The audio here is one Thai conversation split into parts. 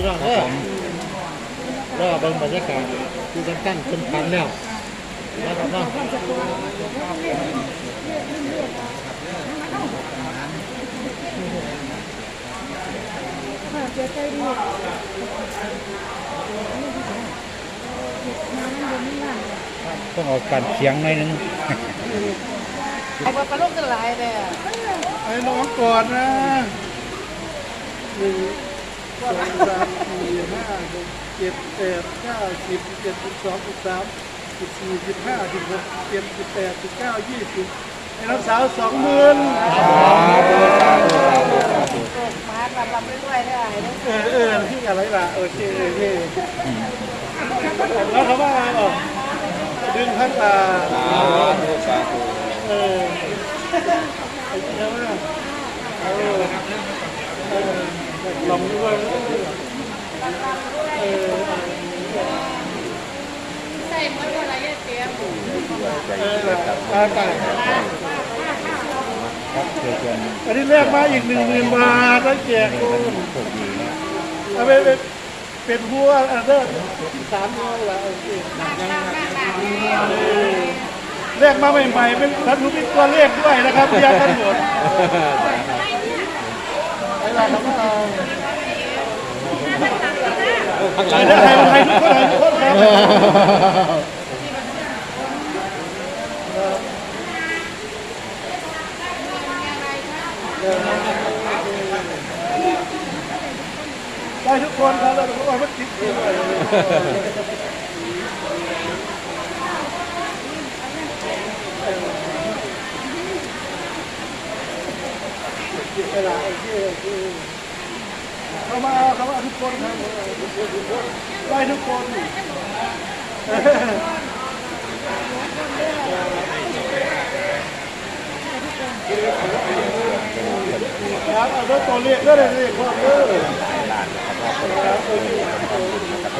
พี่น้องเด้อรอเบิ่งบรรยากาศที่ตั้งตั้งเป็นพันแล้วนะครับเนาะเสียใจดีน้ำมันไม่ว่างเลยต้องเอาการเคียงหน่อยนึงไอ้ปลาลูกกันหลายเลยไอ้น้องก่อนนะหนึ่ง สองสามสี่ห้าหกเจ็ดแปดเก้าสิบเจ็ดสิบสองสิบสามสิบสี่สิบห้าสิบหกเจ็ดสิบแปดสิบเก้ายี่สิบไอ้น้องสาวสองหมื่นมาลำลำด้วยได้เออเออที่อะไรล่ะโอเคโอเคแล้วเขาว่าออกดึงพันตาเออไอ้เจ้าว่าเออเออ ลองด้วยเออใส่หมดอะไรเสียเอออาไปครับเพื่อเพื่อนอันนี้แรกมาอีกหนึ่งหมื่นบาทแล้วแจกคุณเอาไปเป็นเป็นหัวอันเดอร์สามร้อยละโอเคเลขมาใหม่ๆเป็นทันทุกิตัวเลขด้วยนะครับเรียงกันหมด ข้างหไทลังไทยไทยทุกคนไทยทุกคนครับได้ทุกคนครับแล้วทุกคนมันติด ลยเวลาโอเคโอเคเข้ามาเข้ามาทุกคนครับได้ทุกคนครับเอาตัวเลขก็ได้เลขความเด้อลานนะครับว่าเราเป็นคนทำบุญนะครับ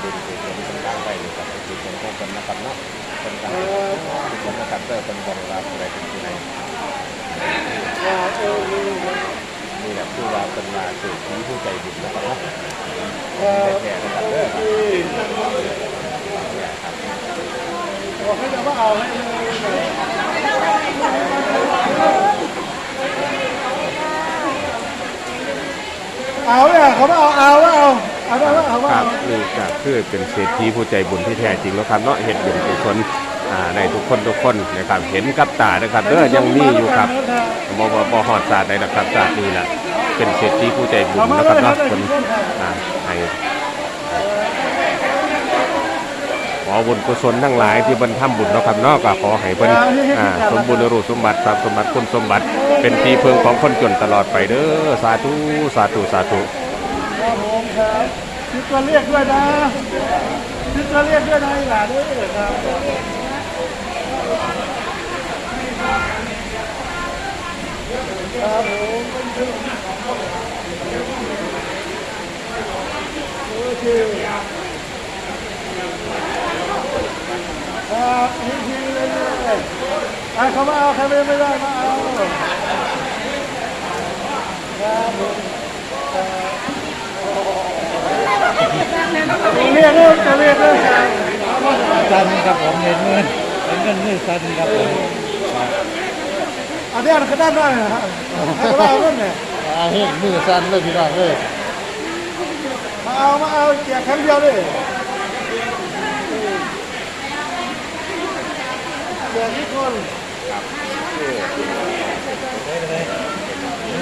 เป็นสิ่งที่เป็นกลางไปเลยครับเป็นสิ่งที่เป็นะครับเนาะเป็นการเป็นคนนะครับเด้อเป็นบริวารอะไรเป็นที่ไหนครับ นี่แหละคือว่าเป็นมาสู่ที่ผู้ใจบุญนะครับเนาะครับแก่นะครับเด้อบอกให้เราว่าเอาให้เลยเอาเนี่ยเขาไม่เอาเอาว่าเอาเอาได้ว่าเอาว่าครัเอาบนี่ก็คือเป็นเศรษฐีผู้ใจบุญที่แท้จริงแล้วครับเนาะเห็ดบุญกุศลอ่า ในทุกคนทุกคนนะครับเห็นกับตานะครับเด้อยังมีอยู่ครับบอบอบหอดศาสตร์ใดนะครับศาสตร์นี้แหละเป็นเศรษฐีผู้ใจบุญนะครับเนาะคนอ่าให้ขอบุญกุศลทั้งหลายที่บรรทำบุญเนาะครับเนาก็ขอให้เพิ่นสมบูรณ์รูสมบัติทรัพย์สมบัติคุณสมบัติ เป็นที่พึ่งของคนจนตลอดไปเด้อสาธุสาธุสาธุครับผมครับคิดตัวเลขด้วยนะคิดตัวเลขด้วยนะหลานด้วยครับ ครับผมโอเคครับนี่ทีเลยเลยอะเขามาเอาใครไม่ไม่ได้มาเอาครับผมตัวเรียกเรื่องตัวเรียกเรื่องการสันครับผมเห็นเงินเห็นเงินมือสันครับผม อันนี้อันก็ได้ได้นะฮะให้ก็ได้เอาเรื่องเนี่ยอาเห็นมือสันเลยพี่น้องเลยมาเอามาเอาแจกครั้งเดียวเลยแจกทุกคน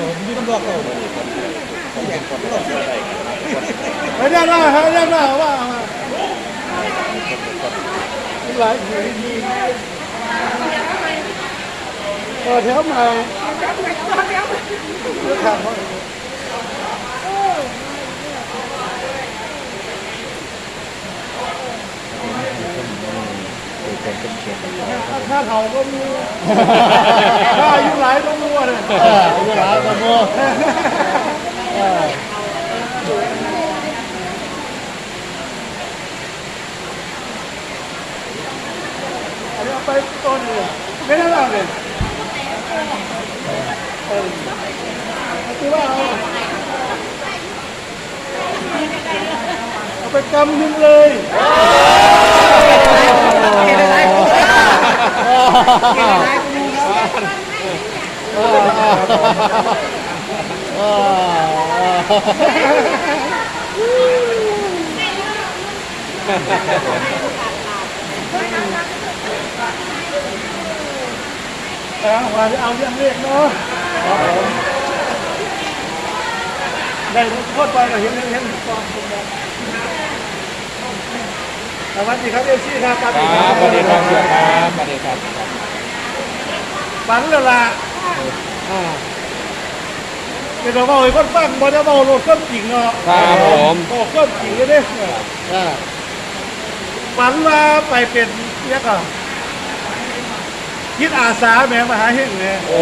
ผมยิ้มบอกเขาไม่ได้ได้ครับไม่ได้ได้ว่ามาหลายที ต่อแถวใหม่เรื่องทาเขาเป็นเป็นเขียนถ้าเผาก็มีถ้าอายุหลายต้องรู้เลยเออเวลาตะโมอันนี้ไปต้นเลยไม่ได้หรอกเลย เออคือว่าเอาไปกำหนึ่งเลย เอาว่าจะเอาเรื่องเลขเนาะครับผมได้ทุกคนไปก็เห็นเห็นเห็นกองแล้วสวัสดีครับเอซี่ครับครับสวัสดีครับเสียครับสวัสดีครับฝันล้วล่ะอ่าเดี๋ยวเราเอาไอ้คนฟังบ่ได้เบาโลดเครื่องจริงเนาะครับผมโอ้เครื่องจริงเลยเด้อ่าฝันว่าไปเป็นเนี่ยก็ คิดอาสาแหม่มหาเฮงแหม่โอ้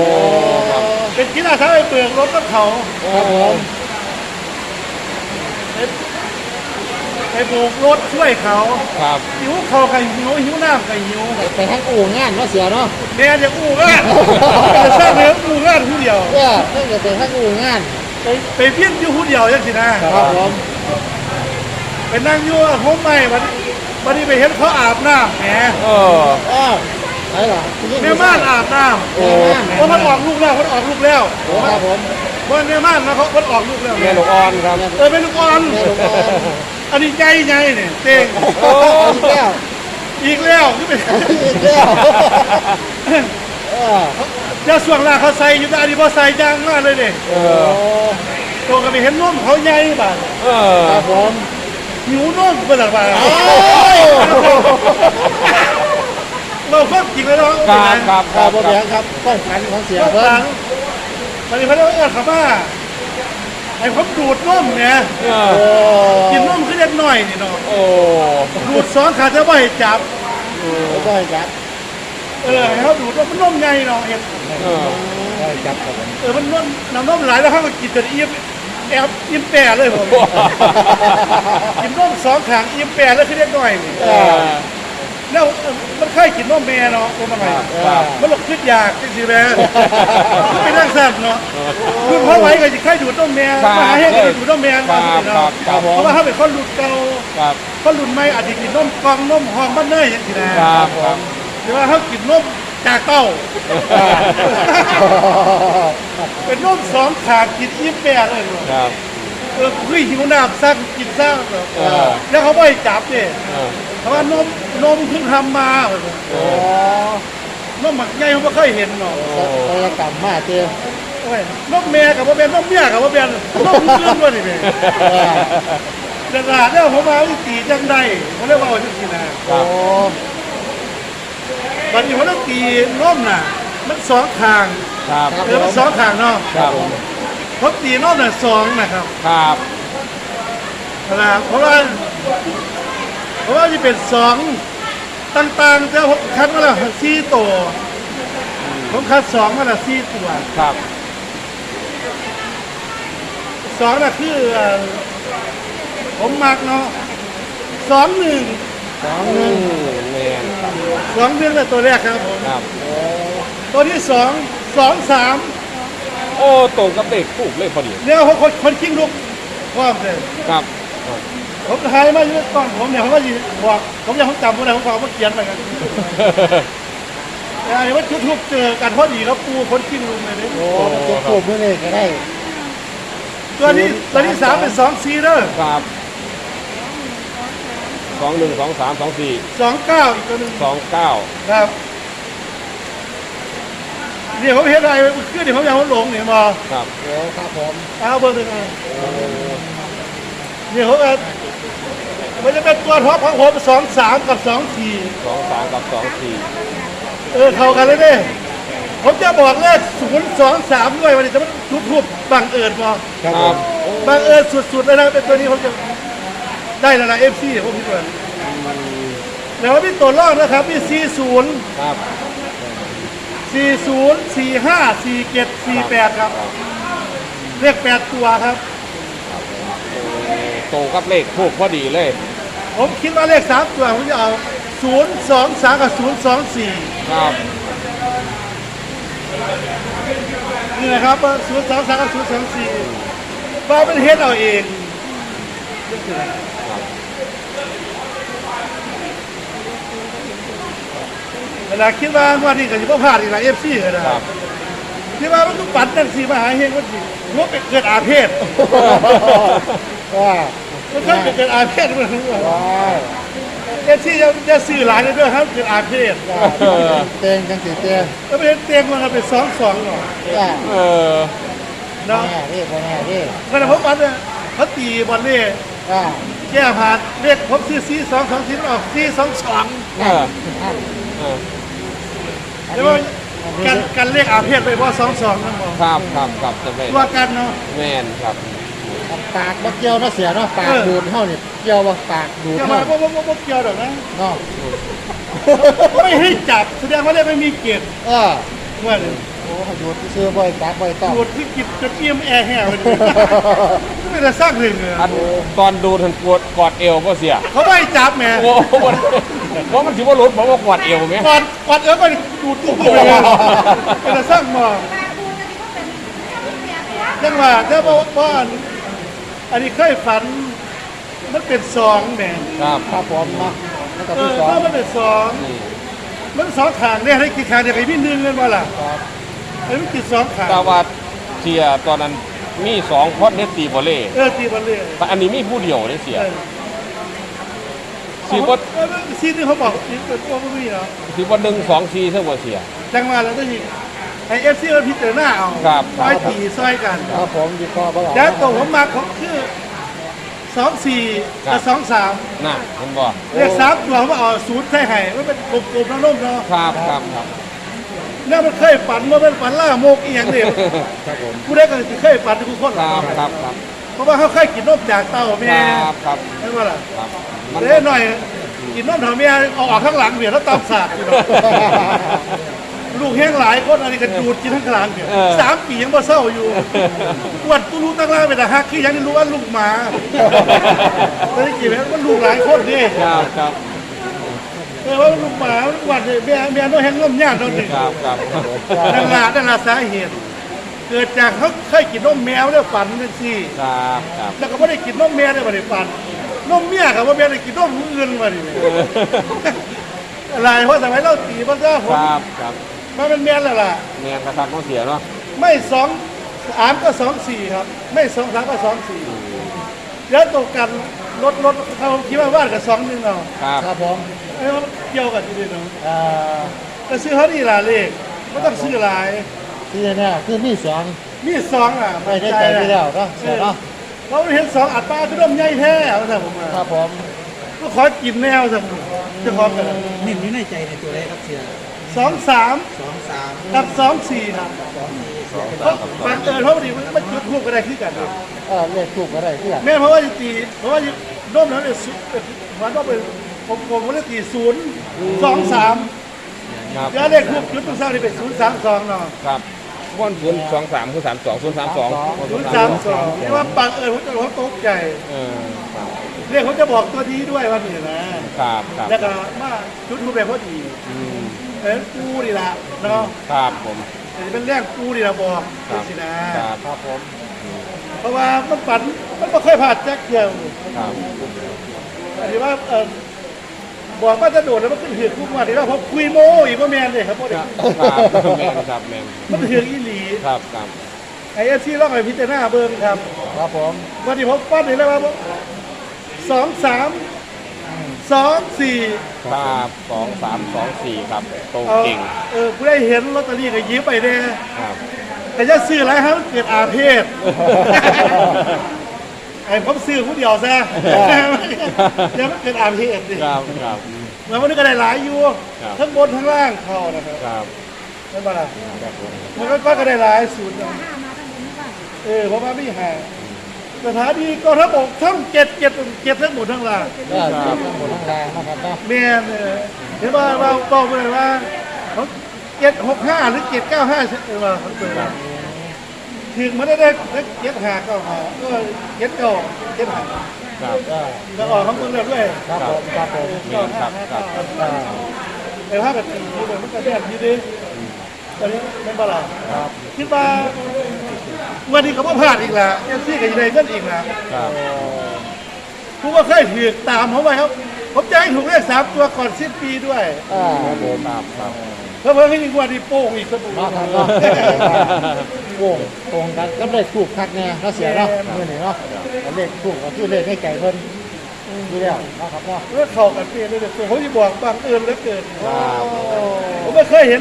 ครับ เป็นคิดอาสาไปเปลือกรถกับเขาครับผม ไปไปโบกรถช่วยเขาครับหิวเขากับหิวหิวน้ำกับหิวไปทั้งอู่งานเนาะเสียเนาะ แม่จะอู้งานจะสร้างเรื่องอู้งานผู้เดียว เออตั้งแต่ไปทั้งอู่งานไปไปเพี้ยนอยู่ผู้เดียวยังสินะ ครับผมไปนั่งอยู่กับผมไม่วันวันนี้ไปเห็นเขาอาบน้ำแหมเออเออไปเหรอแม่ม่านอาบน้ำโอ้แม่เพราะมันออกลูกแล้วมันออกลูกแล้วโหครับผมเพราะแม่ม่านนะเขามันออกลูกแล้วแม่ลูกอ่อนครับเออเป็นลูกอ่อนแม่ลูกอ่อนอันนี้ใจไงเนี่ยเต้งโอ้อีกแล้วอีกแล้วที่เป็นอีกแล้วเออเจ้าส่วนล่างเขาใส่อยู่แต่อันนี้พอใส่จางมากเลยเนี่ยเอโอ้อตัวก็ไปเห็นนมเขาใหญ่บ้างเออครับผมหิวนมเป็นหลักบ้างโอ้ เราเพิ่มจริงแล้วเนาะครับครับคครัรับบผมคเสีรัยบครับต้องฝันของเสียเพิ่มเพิ่หลันงวันนี้พระเจ้าเอิญเขาว่าไอ้ผมดูดนมเนี่ยเอโอ้อกินนมขึ้นเล็กน้อยนี่เนาะโอ้ดูดสองขาจะไม่ให้จับ ไม่ได้จับเออให้เขาดูดนมมันนมใหญ่เนาะเห็นเออได้จับครับผมเออมันนมน้ำนมหลายแล้วเขาก็กินจนอิ่มแอบอิ่มแปรเลยผมกินนมสองขางอิ่มแปรแล้วขึ้นเล็กน้อยนี่ เออ แล้วเออมันเคยกินนมแม่เนาะตัวมันไงครับมันหลอกขึ้นอยากจริงๆแม่ไม่นั่งแซ่บเนาะคือเพราะไว้ก็จะเคยดูดนมแม่มาหาให้ก็ดูดนมแม่คมารับสิครัเนาะบครับผเพมราะว่าถ้าเป็นคนรุ่นเก่าครับคนรุ่นใหม่อาจจะกินนมกล่องนมหองบ้านเนยอย่างนี้นะครับครับหรือว่าเขากินนมจากเต้า เป็นนมสองขาดกินอิ่มแปรเลยเนาะครับ เออคุยหิวน้ำซักกินซักเนาะเออ แล้วเขาไม่ให้จับเนี่ยเออเพราะว่านมนมเพิ่งทำมาโอ้นมหมักใหญ่เขาไม่เคยเห็นเนาะศัลยกรรมมาเจอโอ้ยนมแม่กับว่าเป็นนมเมียกับว่าเป็นนมเพื่อนด้วยนี่แม่เออแต่ละเนี่ยผมมาวิตีจังได้ผมเรียกว่าเอาจังสีนะครัโอ้บบัดนี้ผมต้องตีนมน่ะ มันสองข้างครับ เออมันสองข้างเนาะ ครับผม ตีนมน่ะสองนะครับครับนะเพราะว่าเพราะว่าจะเป็นสองต่างๆแต่ผมคัดมาแล้วสี่ตัวผมคัดสองมาแล้วสี่ตัวครับสองน่ะคือเอ่อผมมักเนาะสองหนึ่งสองอืหนึ่งมแม่นครับสองหนึ่งเป็นตัวแรกครับผมครับโอ้ตัวที่สองสองสาม โอ้ตรงกับเด็กถูกเลยพอดีเนี่ยผมคนคนคิงลูกความเลยครับผมทายมาอยู่ก่อนผมเนี่ยผมว่าสิบอกผมยังผมจำไม่ได้ผมบอกว่าเขียนไปกันแต่อันนี้ว่าทุกๆเจอกันพอดีแล้วปูคนคิงลูกเลยเนี่ยโหเจ็บตูดมือเลยก็ได้ตัวนี้ตัวที่สามเป็นสองซีเด้อครับสองหนึ่งสองสามสองสี่สองเก้าอีกตัวหนึ่งสองเก้าครับ เนี่ยผมเห็นอะไรขึ้นเดี๋ยวผมยังหลงเนี่ยมาครับโอ้ครับผมเอาเบอร์หนึ่งเอาเนี่ยเขาเอามันจะเป็นตัวท็อปของผมสองสามกับสองสี่สองสามกับสองสี่เออเข้ากันเลยเนี่ยผมจะบอกเลขศูนย์สองสามด้วยวันนี้จะมันทุบทุบบังเอิญพอครับผมบังเอิญสุดๆเลยนะเป็นตัวนี้ผมจะได้แล้วนะเอฟซีผมคิดว่าแล้วมีตัวรอดนะครับมีสี่ศูนย์ครับ สี่ศูนย์สี่ห้าสี่เจ็ดสี่แปดครับ เลขแปดตัวครับ โตกับเลขถูกพอดีเลย ผมคิดว่าเลขสามตัวผมจะเอาศูนย์สองสามกับศูนย์สองสี่ครับ นี่นะครับศูนย์สองสามกับศูนย์สองสี่ว่าเป็นเฮ็ดเอาเอง เวลาคิดว่าว่านี่ก็สิบ่พลาดอีกหลายเอฟซีก็ได้ครับคิดว่ามันก็ปัดจังสีมาหาเฮงว่าสิว่าไปเกิดอาเพศว่ามันเคยไปเกิดอาเพศมันรู้ว่าว้าวเอฟซีจะจะซื้อหลายเลยด้วยครับเกิดอาเพศว่าเต็งจังสีเต็งแล้วไปเห็นเตียงมันก็เป็นสองสองหน่อยว่าเออแน่เนาะเรียกว่าแน่เรียกก็เลยผมปัดเนี่ยเขาตีบอลเล่ว่าแก้ผ่านเรียกผมซีซีสองสองซีมันออกซีสองสองเออเออแต่ว่าการการเรียกอาเพศไปเพราะสองสองนั่นบอกครับครับครับจะเป็นตัวกันเนาะ แม่นครับ ปากบ่เกี่ยวเนาะเสียเนาะปากเออ ดูดเท่านี่เกี่ยวว่าปากดูดจะเท่ามาพวกพวกพวกเกี่ยวดอกนะ เนาะไม่ให้จับแสดงว่าเรียกไม่มีเกียรติเออเมื่อเลยโอ้ดูดซื้อบ่อยปากบ่อยต้องดูดที่กิบจนเอี่ยมแอร์แห้งเลยไม่ได้สร้างเลยเลยอันตอนดูทันกวดกอดเอวก็เสียเขาไม่ให้จับแหม่โอ้โหมัน เพราะมันถือว่ารุดผมว่ากอดเอวไหมก่อนก่อนเออก็ดูดตุ๊บเลยไม่ได้สร้างมองยังว่าถ้าบอกว่าอันนี้เคยฝันมันเป็นสองแหม่ครับครับผมเนาะแล้วก็เอที่อสองถ้ามันเป็นสองมันสองขางเนี่ยให้กี่ขางเดี๋ยวไปพี่หนึ่งกันว่าล่ะครับอันนี้มันติดสองขางตาวัดเสียตอนนั้นมีสองคนเนี่ยตีบอลเล่เออตีบอลเลยแต่อันนี้มีผู้เดียวเนี่ยเสียเออ สีบดเออซีนี่เขาบอกซีเป็นตัวไม่มีเนาะสีบดหนึ่งสองสี่เท่ากับเสียจังมาแล้วก็ทีไอเอฟซีมันพิจารณาเอาครับซอยตีซอยกันครับผมดีก็บ่หรอกแล้วตัวผมมาเขาคือสองสี่กับสองสามน่ะเห็นบ่เรียกสามตัวผมเอาศูนย์ใส่ไห่มันเป็นกลมๆแล้วนุ่มเนาะครับครับครับเนี่ยมันเคยฝันว่าเป็นฝันล่าโมกอีหยังเนี่ยครับผมผู้ได้ก็สิเคยฝันทุกคนครับครับครับเพราะว่าเขาเคยกินนมจากเต้าคแม่รับครับใช่ไหมล่ะครับ มันเด้หน่อยกินนมเถาแม่เอาออกข้างหลังเบียดแล้วตามสาดอยู่เนาะลูกแห้งหลายคนอันนี้ก็ดูดกินทั้งกลางเดียวสามปียังบ่เศร้าอยู่ปวดตู้ลูกตั้งล่างไปแต่ฮักคือยังรู้ว่าลูกหมาตอนนี้กี่แม่ก็ลูกหลายคนนี่ครับครับเออว่าลูกหมาวัดเนี่ยแม่แม่น้อยแห้งล้มยากตอนนี้ครับครับนั่นละนั่นละสาเหตุ เกิดจากเขาเคยกินนมแมวเนี่ยฝันจังซี่ ครับครับแล้วก็ไม่ได้กินนมแม่ได้บ่ได้ฝัน นมเมียกับว่าแม่ได้กินนมผู้อื่นมาดิอะไรเพราะสมัยเราตีมันก็ผคมรับครับมันเป็นแม่นแล้วล่ะแมนกระทักต้องเสียเนาะไม่สองสามก็สองสี่ครับ ไม่สองสามก็สองสี่แล้วตกกันลดลดเขาคิดว่าว่านกับสองหนึ่งเอาครับครับผมไอ้มันเกี่ยวกันทีเดียวเนาะเอ่อแต่ซื้อเขาดีหลายเลขไม่ต้องซื้อหลายที่แน่ๆคือมีสองมีสองอะไม่ได้ใจที่แล้วเนาะเสียเนาะ เราเห็นสองอัดปลาก็ร่มใหญ่แท้เอาแต่ผมมาครับผมก็ขอกินแนวสักจะขอกันเน้นอยู่ในใจในตัวเลขครับเสียสองสามสองสามกับสองสี่ครับเพราะบังเอิญเพราะพอดีมันมันจุดทูบก็ได้ขึ้นกันครับเออเลขถูกก็ได้ที่ละแม่เพราะว่าจะตีเพราะว่าร่มแล้วเนี่ยสุดวันต้องเป็นผมผมก็เลยตีศูนย์สองสามครับแล้วเลขทูบจุดต้องสร้างนี่เป็นศูนย์สามสองเนาะครับ วันศูนย์สองสามคือสามสองศูนย์สามสองศูนย์สามสองที่ว่าบังเอิญผมจะผมตกใจเออครับเรียกเขาจะบอกตัวนี้ด้วยว่านี่นะครับครับแล้วก็มาจุดทูบแบบพอดีอืมเออกูนี่ละเนาะครับผมอันนี้เป็นเรื่องกูนี่ละบอกครับสินะครับครับผมเพราะว่ามันฝันมันไม่เคยผ่านแจ็คเดียวครับอันนี้ว่าเออ บอกว่าจะโดดแล้วมันขึ้นเหือกทุกวันนี้ว่าผมคุยโมอีกว่าแมนเลยครับพ่อคเด็กรับครับแมนครับแมนมันเหือกอีหลีครับครับไอ้เอฟซีร้องไอ้พิจารณาเบิ้งครับครับผมวันนี้ผมปั้นเห็นแล้วว่าสองสามสองสี่ครับสองสามสองสี่ครับโตเอาเก่งเออผู้ได้เห็นลอตเตอรี่ก็ยิ้มไปเด้ครับแต่จะซื้ออะไรครับเกิดอาเพศ ไอ้ผมซื้อผู้เดียวซะเดี๋ยวมันเกิดอาเพศดิครับครับแล้ววันนี้ก็ได้หลายอยู่ครับทั้งบนทั้งล่างเขานะครับครับนั่นบ้าล่ะครับผมมันก็ก็ได้หลายศูนย์นะเออเพราะว่าไม่หาสถานีก็ทั้งบกทั้งเจ็ดเจ็ดเจ็ดทั้งหมดทั้งล่างก็เก็บทั้งหมดทั้งแรงนะครับเนาะแม่นเออเห็นว่าเราบอกไปเลยว่าเขาเจ็ดหกห้าหรือเจ็ดเก้าห้าเออว่าเขาเปิด ถึงมันได้ได้เจ็ดหาก้าห้าก็เจ็ดเก้าเจ็ดหาครับ ก็ออกของมึงเรียบด้วยครับผมครับผมแมนครับครับอ่าแต่ถ้าแบบนี้มันก็แบบนี้ดิตอนนี้ไม่บ้าล่ะครับคิดว่าวันนี้เขาก็พลาดอีกแล้วเอฟซีกับยีไดเงินอีกแล้วครับผู้ว่าเคยถือตามเขาไว้ครับ ผมจะให้ถูกเลขสามตัวก่อนสิ้นปีด้วยอ่าครับผมครับ ครับเพิ่มให้ยิ่งกว่านี้โป้งอีกครับผมเนาะครับเนาะโป่งตรงกันก็เลขถูกคักแน่เนาะเสียเนาะเมื่อนี้เนาะเลขถูกก็คือเลขให้ไก่เพิ่นอยู่แล้วเนาะครับเนาะเรื่องเข้ากันเปลี่ยนเลยเดี๋ยวผมจะบอกบางเอิญเหลือเกินครับผมไม่เคยเห็น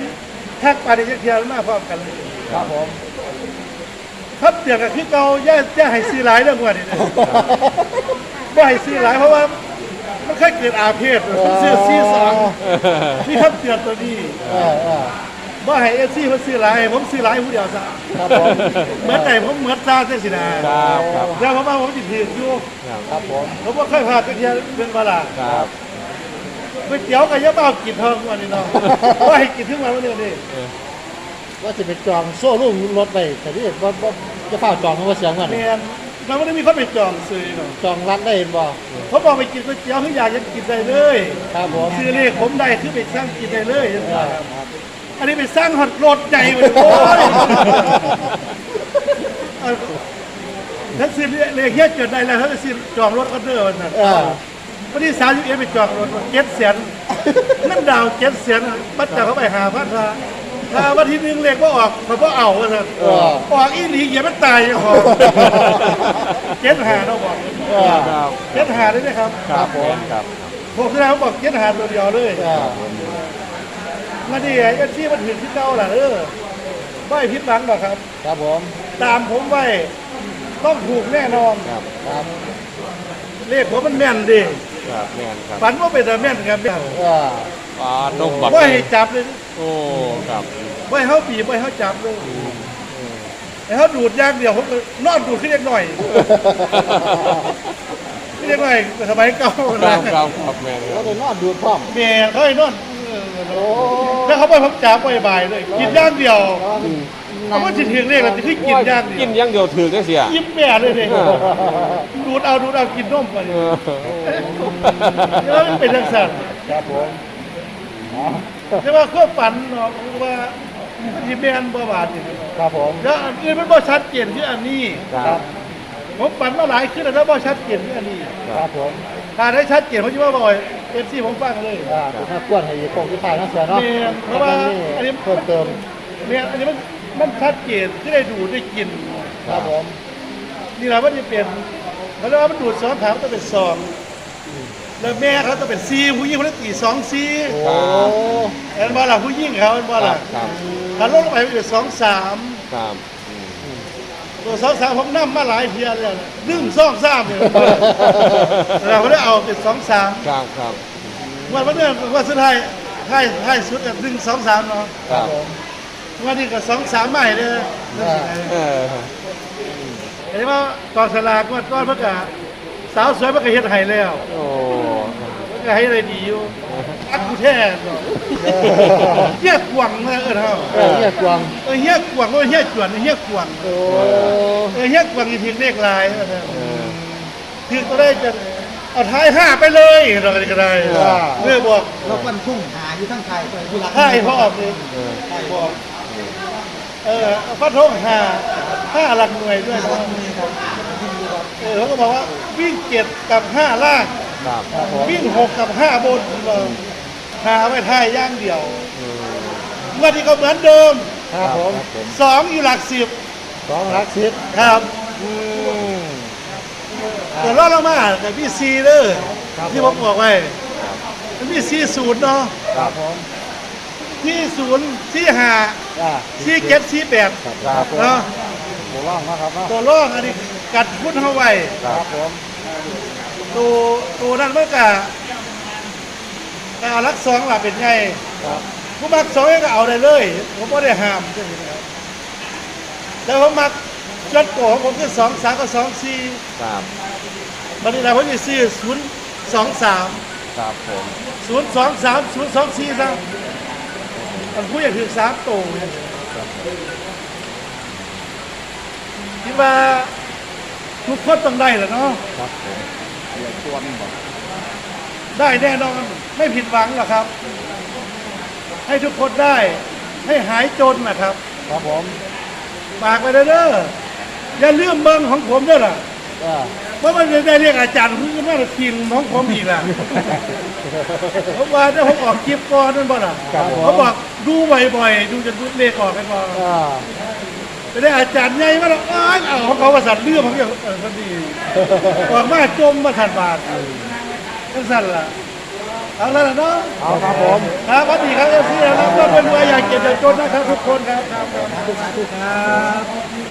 ทักปานิเทียนมาพร้อมกันเลยครับผมครับเดี๋ยวกับคือเกาย่าย่าให้ซีหลายเรื่องวันนี้นะบ่ให้ซีหลายเพราะว่า มันเคยเกิดอาเพศผมเสื้อซีสองนี่ครับเตือนตัวนี้เออเออ บ่ให้เอซี่มันซื้อหลายให้ผมซื้อหลายผู้เดียวซะครับผม เหมือนไหนผมเหมือนซาเส้นสินะครับครับแล้วผมว่าผมจิตถืออยู่ครับผมผมว่าเคยพาไปเที่ยวเป็นเวลาครับก๋วยเตี๋ยวกับยาเบ้ากินทองวันนี้เนาะว่าให้กินทุกวันวันนี้นี่ว่าจะเป็นจองโซ่ลูกรถไปแต่ที่ว่าว่าจะเฝ้าจองเพราะว่าเสียเงินแมน มันไม่ได้มีคนไปจองซื้อเนาะจองรัดได้เห็นบ่เขาบอกไปกินก๋วยเตี๋ยวคืออยากจะกินได้เลยครับผมซื้อเลขผมได้คือไปสร้างกินได้เลยเออครับอันนี้ไปสร้างหอดรถใหญ่ไปโอ้ยเอาถ้าซื้อเลขเฮียจดได้แล้วถ้าจะซื้อจองรถก็เด้อวันนั้นเออวันที่สามสิบเอ็ดไปจองรถเจ็ดแสนนั่นดาวเจ็ดแสนบัตรจ่ายเขาไปหาพันธะ ถ้าวันที่หนึ่งเลขว่าออกเขาก็เอาว่าท่นเออ ออกอีหลีเหยียบมันตายยังพอเจ็ดหาเราบอกเออครับเจ็ดหาได้ไหมครับครับผมครับผมแสดงว่าบอกเจ็ดหาตัวเดียวเลยเออมาดิไอ้ที่มันถึงที่เก้าล่ะเออไม่พิษบังหรอกครับ ครับผมตามผมไว้ต้องถูกแน่นอนครับครับเลขผมมันแม่นดิครับแม่นครับฝันว่าเป็นแต่แม่นครับแม่นเออปลาดงบักว่าให้จับเลยโอ้ครับว่าให้เขาบีบว่าให้เขาจับเลยให้เขาดูดอย่างเดียวผมก็นอนดูดขึ้นเล็กหน่อยขึ้นเล็กหน่อยสมัยเก่าคนะรับครับครับแม่นคแล้รัวบไปนอนดูดพร้อม เมียเขาให้นอนโอ้แล้วเขาไปผมจับไปบ่ายเลยกินอย่างเดียวเขาไม่จิตถึงเลขแล้วจะขึ้นกินอย่างเดีกิยนวอยังเดียวถือได้เสียยิ้มแม่เลยเนี่ยเออดูดเอาดูดเอากินนมไปเออแล้วมันเป็นทังสัน ครับผม อ๋อใช่ว่าควบฝันเนาะว่าที่แม่นบ่บาดนี่ครับผมแล้วอันอื่นมันบ่ชัดเจนคืออันนี้ครับผมฝันมาหลายขึ้นแล้วบ่ชัดเจนคืออันนี้ครับผมถ้าได้ชัดเจนผมจะว่าบ่อยเอฟซีผมฟังเลยอ่าเป็นหน้ากวนให้โป่งที่ถ่ายนะเสียเนาะแม่นเพราะว่าอันนี้เพิ่มเติมเนี่ยอันนี้มันมันชัดเจนที่ได้ดูดได้กินครับผมนี่แหละว่าจะเป็นเขาเรียกว่ามันดูดสองขามันต้องเป็นสอง แล้วแม่เขาต้องเป็นซีผู้หญิงคนละตีสองซีโอ้เอ็นบอล่ะผู้หญิงเขาเอ็นบอครัล่ะบครับถ้าลดลงไปเป็นสองสามครับอืมตัวสองสามผมนั่มาหลายเทียเลยนะนึ่งสองสามเนี่ยเราก็ได้เอาเป็นสองสามครับครับวันวันเนี้วันสุดท้ายท้ายท้ายสุดกับหนึ่งสองสามเนาะครับวันนี้ก็สองสามใหม่เลยเออเห็นว่ากองสลากวันก้อนเพื่อกะสาวสวยเพื่อกะเฮ็ดไห้แล้วโอ้เพื่อกะ ให้อะไรดีอยู่อักกูแท้เนาะเฮี้ยกวางนะเออเท่าเออเรียกกวางเออเฮี้ยกวางว่าเฮี้ยจวนเฮี้ยกวางโอ้เออเฮี้ยกวางอีทีเลขลายว่าซั่นเออถึงตัวได้จะเอาท้ายห้าไปเลยเราก็ได้ว่าเมื่อบอกรถบรรทุกหาอยู่ทั้งไทยไปที่รักห้าให้พ่อออกเลยเออบอกเออเอาพระท่งห้าห้าหลักหน่วยด้วยนะเออเขาก็บอกว่าวิ่งเจ็ดกับห้าล่าง ครับครับผมวิ่งหกกับห้าบนเราหาไว้ท้ายย่างเดียวอืมวันนี้ก็เหมือนเดิมครับผมสองอยู่หลักสิบสองรักสิบครับอืมเดี๋ยวรอดลงมากับพี่ซีเด้อที่ผมบอกไว้มันมีซีศูนย์เนาะครับผมที่ศูนย์ที่ห้าอ่าที่เจ็ดที่แปดครับผมเนาะโบล่องนะครับเนาะตัวร่องอันนี้กัดพุ่นเข้าไว้ครับผม ตัวตัวนั้นมันก็ก็เอารักสองหลับเป็นไงครับผู้มักสองก็เอาได้เลย ผมไม่ได้ห้ามใช่ไหมครับแต่ผมมักจดโกของผมคือสองสามกับสองสี่ครับบันนี้เราผมจะซื้อศูนย์สองสามครับผมศูนย์สองสามศูนย์สองสี่ซะมันพูดอย่างถึงสามโตวเนี่ยคิดว่าทุกคนต้องได้แหละเนาะครับผม ได้แน่นอนไม่ผิดหวังหรอกครับ ให้ทุกคนได้ ให้หายจนนะครับครับผมฝากไปเด้อเด้ออย่าลืมเบิงของผมเด้อล่ะอ่าเพราะมันจะได้เรียกอาจารย์เพิ่งมาทีมน้องผมอีกล่ะ ผมว่าถ้าผมออกคลิปก่อนนั่นบ่ล่ะครับผม เขาบอกดูบ่อยๆดูจนเลขออกกันบ่อ่า ไปได้อาจารย์ใหญ่มาแล้วอ้ายเอาของเขาประสันเรื่องของอย่างเออก็ดีออกมาจมมาถัดบาทก็สั่นล่ะเอาแล้วล่ะเนาะเอาครับผมครับสวัสดีครับเอฟซีนะครับก็เป็นรวยอยากเก็บอยากจนนะครับทุกคนครับครับครับครับ